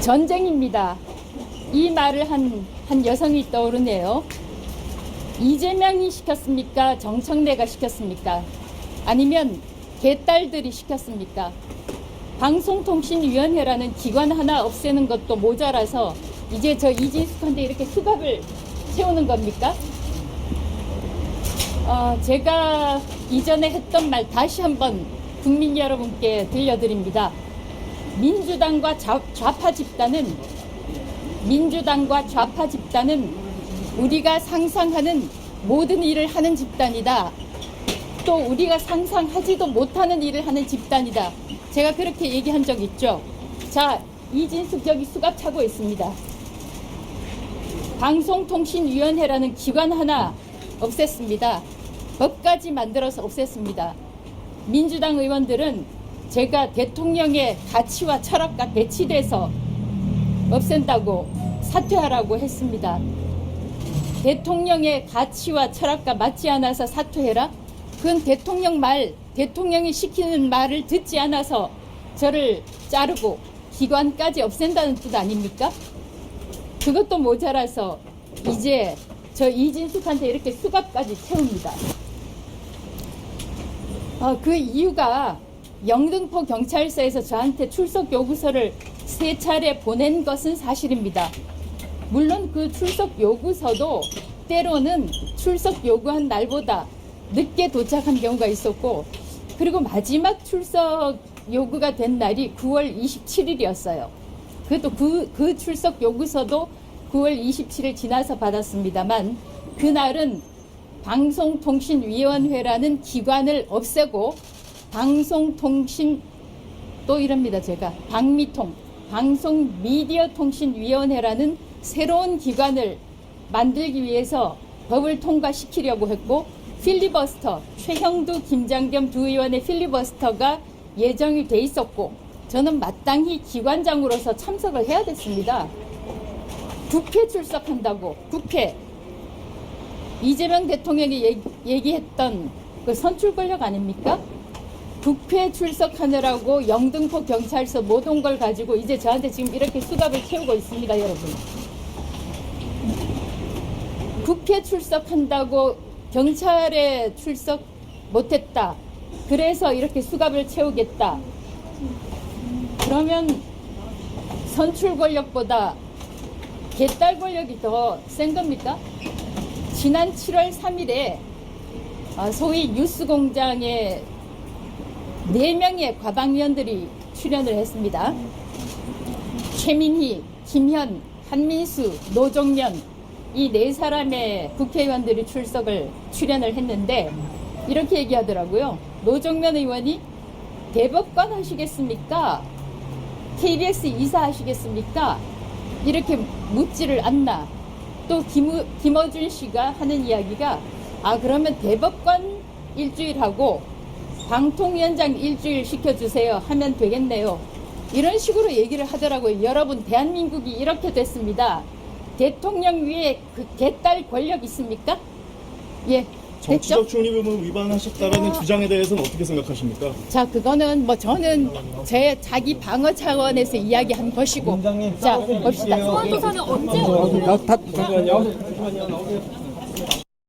전쟁입니다. 이 말을 한, 한 여성이 떠오르네요. 이재명이 시켰습니까? 정청래가 시켰습니까? 아니면 개딸들이 시켰습니까? 방송통신위원회라는 기관 하나 없애는 것도 모자라서 이제 저 이진숙한테 이렇게 수갑을 채우는 겁니까? 어, 제가 이전에 했던 말 다시 한번 국민 여러분께 들려드립니다. 민주당과 좌, 좌파 집단은 민주당과 좌파 집단은 우리가 상상하는 모든 일을 하는 집단이다. 또 우리가 상상하지도 못하는 일을 하는 집단이다. 제가 그렇게 얘기한 적 있죠. 자, 이진숙 저기 수갑 차고 있습니다. 방송통신위원회라는 기관 하나 없앴습니다. 법까지 만들어서 없앴습니다. 민주당 의원들은 제가 대통령의 가치와 철학과 배치돼서 없앤다고 사퇴하라고 했습니다. 대통령의 가치와 철학과 맞지 않아서 사퇴해라? 그건 대통령 말, 대통령이 시키는 말을 듣지 않아서 저를 자르고 기관까지 없앤다는 뜻 아닙니까? 그것도 모자라서 이제 저 이진숙한테 이렇게 수갑까지 채웁니다. 어, 그 이유가 영등포 경찰서에서 저한테 출석 요구서를 세 차례 보낸 것은 사실입니다. 물론 그 출석 요구서도 때로는 출석 요구한 날보다 늦게 도착한 경우가 있었고 그리고 마지막 출석 요구가 된 날이 9월 27일이었어요. 그것도 그, 그 출석 요구서도 9월 27일 지나서 받았습니다만 그날은 방송통신위원회라는 기관을 없애고 방송통신 또 이럽니다 제가 방미통 방송미디어통신위원회라는 새로운 기관을 만들기 위해서 법을 통과시키려고 했고 필리버스터 최형두 김장겸 두 의원의 필리버스터가 예정이 돼 있었고 저는 마땅히 기관장으로서 참석을 해야 됐습니다. 국회 출석한다고 국회 이재명 대통령이 얘기, 얘기 했던 그 선출 권력 아닙니까? 국회 출석하느라고 영등포 경찰서 모든 걸 가지고 이제 저한테 지금 이렇게 수갑을 채우고 있습니다, 여러분. 국회 출석한다고 경찰에 출석 못했다. 그래서 이렇게 수갑을 채우겠다. 그러면 선출 권력보다 개딸 권력이 더 센 겁니까? 지난 7월 3일에 아, 소위 뉴스공장에 네 명의 과방위원들이 출연을 했습니다. 최민희, 김현, 한민수, 노종면 이 네 사람의 국회의원들이 출석을 출연을 했는데 이렇게 얘기하더라고요. 노종면 의원이 대법관 하시겠습니까? KBS 이사 하시겠습니까? 이렇게 묻지를 않나. 또 김, 김어준 씨가 하는 이야기가 아 그러면 대법관 일주일 하고 방통위원장 일주일 시켜주세요 하면 되겠네요. 이런 식으로 얘기를 하더라고요. 여러분 대한민국이 이렇게 됐습니다. 대통령 위에 그 개딸 권력 있습니까? 예, 됐죠? 정치적 중립 의무 위반하셨다라는 주장에 대해서는 어떻게 생각하십니까? 자, 그거는 뭐 저는 제 자기 방어 차원에서 이야기한 것이고. 자, 봅시다. 소환 조사는 언제 다, 다, 잠깐만요.